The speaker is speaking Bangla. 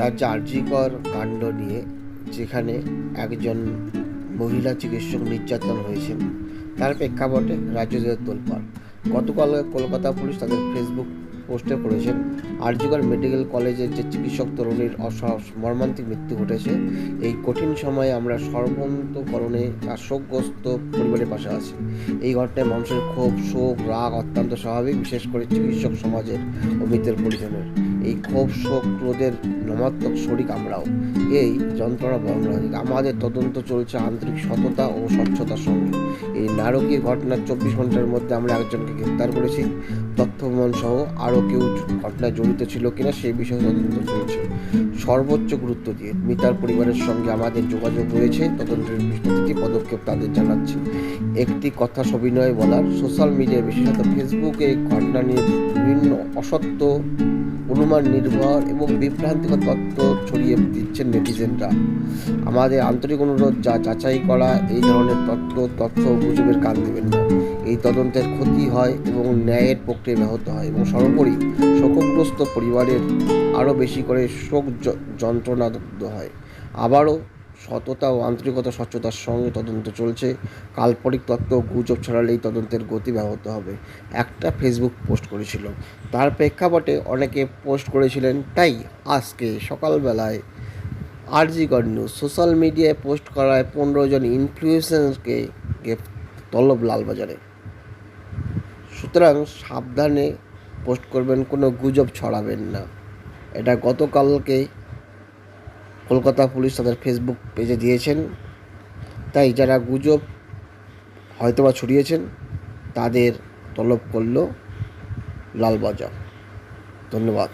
রাজ্যে আর্যিকর কাণ্ড নিয়ে যেখানে একজন মহিলা চিকিৎসক নির্যাতন হয়েছেন, তার প্রেক্ষাপটে রাজ্য জুড়ে তোলপাড়। গতকাল কলকাতা পুলিশ তাদের ফেসবুক পোস্টে করেছেন আরজিকর মেডিকেল কলেজের যে চিকিৎসক তরুণীর মর্মান্তিক মৃত্যু ঘটেছে, এই কঠিন সময়ে আমরা সর্বন্তকরণে শোকগ্রস্ত পরিবারের পাশে আছি। এই ঘটনায় মানুষের ক্ষোভ, শোক, রাগ অত্যন্ত স্বাভাবিক, বিশেষ করে চিকিৎসক সমাজের ও মৃতের পরিজনের। এই ক্ষোভ, শোক, ক্রোধের নমাত্মক শরিক আমরাও। এই যন্ত্রণা বর্ণনা আমাদের তদন্ত চলছে আন্তরিক সততা ও স্বচ্ছতার সঙ্গে। এই নারকীয় ঘটনার চব্বিশ ঘণ্টার মধ্যে আমরা একজনকে গ্রেপ্তার করেছি। তথ্য সহ আরও কেউ ঘটনায় জড়িত ছিল কিনা সেই বিষয়ে তদন্ত চলছে। সর্বোচ্চ গুরুত্ব দিয়ে মিতার পরিবারের সঙ্গে আমাদের যোগাযোগ রয়েছে। তদন্তের প্রতিটি পদক্ষেপ তাদের জানাচ্ছি। একটি কথা সবিনয় বলার, সোশ্যাল মিডিয়ায় বিশেষত ফেসবুকে ঘটনা নিয়ে বিভিন্ন অসত্য অনুমান নির্ভর এবং বিভ্রান্তিকর তত্ত্ব ছড়িয়ে দিচ্ছেন নেটিজেনরা। আমাদের আন্তরিক অনুরোধ যা যাচাই করা, এই ধরনের তত্ত্ব, তথ্য গুজবের কান দেবেন না। এই তদন্তের ক্ষতি হয় এবং ন্যায়ের প্রক্রিয়া ব্যাহত হয় এবং সর্বোপরি শোকগ্রস্ত পরিবারের আরও বেশি করে শোক যন্ত্রণা হয়। আবারও সততা ও আন্তরিকতা, স্বচ্ছতার সঙ্গে তদন্ত চলছে। কাল্পনিক তত্ত্ব গুজব ছড়ালে এই তদন্তের গতি ব্যাহত হবে। একটা ফেসবুক পোস্ট করেছিল। তার প্রেক্ষাপটে অনেকে পোস্ট করেছিলেন, তাই আজকে সকালবেলায় আরজি গড নিউজ সোশ্যাল মিডিয়ায় পোস্ট করায় পনেরো জন ইনফ্লুয়েন্সারকে তলব লালবাজারে। সুতরাং সাবধানে পোস্ট করবেন, কোনো গুজব ছড়াবেন না। এটা গতকালকে কলকাতা পুলিশ তাদের ফেসবুক পেজে দিয়েছেন। তাই যারা গুজব হয়তোবা ছড়িয়েছেন, তাদের তলব করল লালবাজার। ধন্যবাদ।